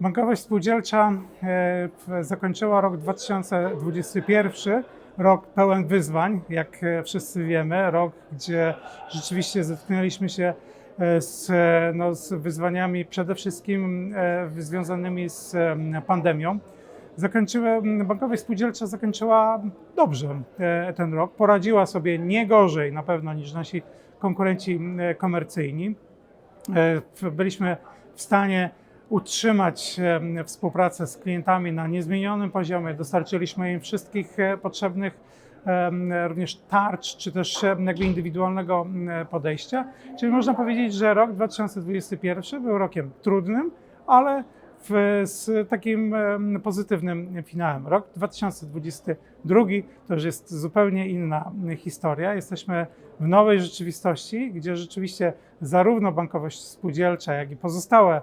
Bankowość spółdzielcza e, zakończyła rok 2021, rok pełen wyzwań, jak e, wszyscy wiemy, rok, gdzie rzeczywiście zetknęliśmy się e, z, no, z wyzwaniami przede wszystkim związanymi z pandemią. Bankowość spółdzielcza zakończyła dobrze ten rok, poradziła sobie nie gorzej na pewno niż nasi konkurenci komercyjni. Byliśmy w stanie utrzymać e, współpracę z klientami na niezmienionym poziomie. Dostarczyliśmy im wszystkich e, potrzebnych e, również tarcz, czy też jakby indywidualnego podejścia. Czyli można powiedzieć, że rok 2021 był rokiem trudnym, ale w, z takim pozytywnym finałem. Rok 2022 to już jest zupełnie inna historia. Jesteśmy w nowej rzeczywistości, gdzie rzeczywiście zarówno bankowość spółdzielcza, jak i pozostałe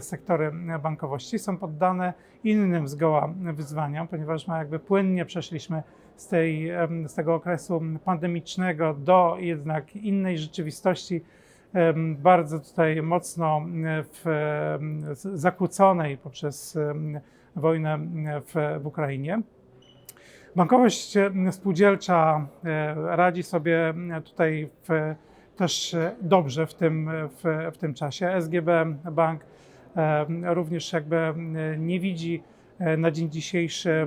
sektory bankowości są poddane innym zgoła wyzwaniom, ponieważ my jakby płynnie przeszliśmy z, tej, z tego okresu pandemicznego do jednak innej rzeczywistości, bardzo tutaj mocno e, w, zakłóconej poprzez wojnę w, w Ukrainie. Bankowość e, spółdzielcza e, radzi sobie e, tutaj w, też e, dobrze w tym, w, w tym czasie. SGB Bank e, również jakby e, nie widzi e, na dzień dzisiejszy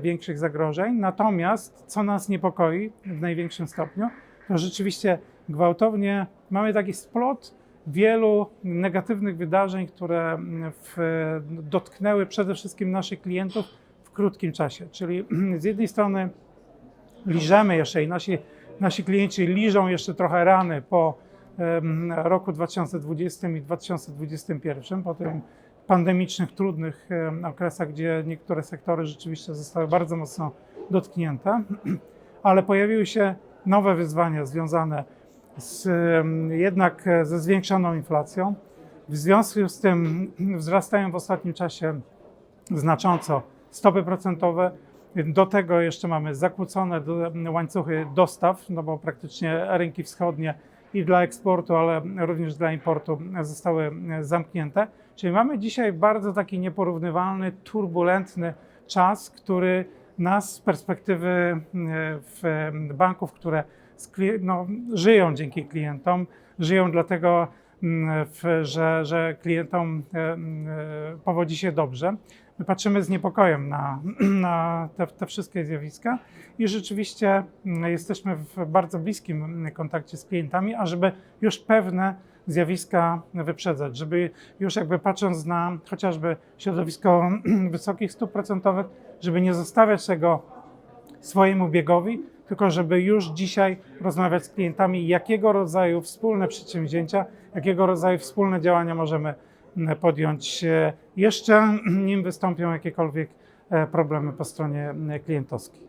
większych zagrożeń. Natomiast co nas niepokoi w największym stopniu, to rzeczywiście gwałtownie mamy taki splot wielu negatywnych wydarzeń, które w, dotknęły przede wszystkim naszych klientów w krótkim czasie. Czyli z jednej strony liżemy jeszcze i nasi, nasi klienci liżą jeszcze trochę rany po roku 2020 i 2021, po tym pandemicznych, trudnych okresach, gdzie niektóre sektory rzeczywiście zostały bardzo mocno dotknięte, ale pojawiły się nowe wyzwania związane z, jednak ze zwiększoną inflacją. W związku z tym wzrastają w ostatnim czasie znacząco stopy procentowe. Do tego jeszcze mamy zakłócone łańcuchy dostaw, no bo praktycznie rynki wschodnie i dla eksportu, ale również dla importu zostały zamknięte. Czyli mamy dzisiaj bardzo taki nieporównywalny, turbulentny czas, który nas z perspektywy e, w banków, które no, żyją dzięki klientom, żyją dlatego, że, że klientom e, e, powodzi się dobrze. My patrzymy z niepokojem na, na te, te wszystkie zjawiska i rzeczywiście mm, jesteśmy w bardzo bliskim kontakcie z klientami, ażeby już pewne zjawiska wyprzedzać, żeby już jakby patrząc na chociażby środowisko wysokich stóp procentowych, żeby nie zostawiać tego swojemu biegowi, tylko żeby już dzisiaj rozmawiać z klientami, jakiego rodzaju wspólne przedsięwzięcia, jakiego rodzaju wspólne działania możemy m, podjąć e, jeszcze, nim wystąpią jakiekolwiek e, problemy po stronie m, klientowskiej.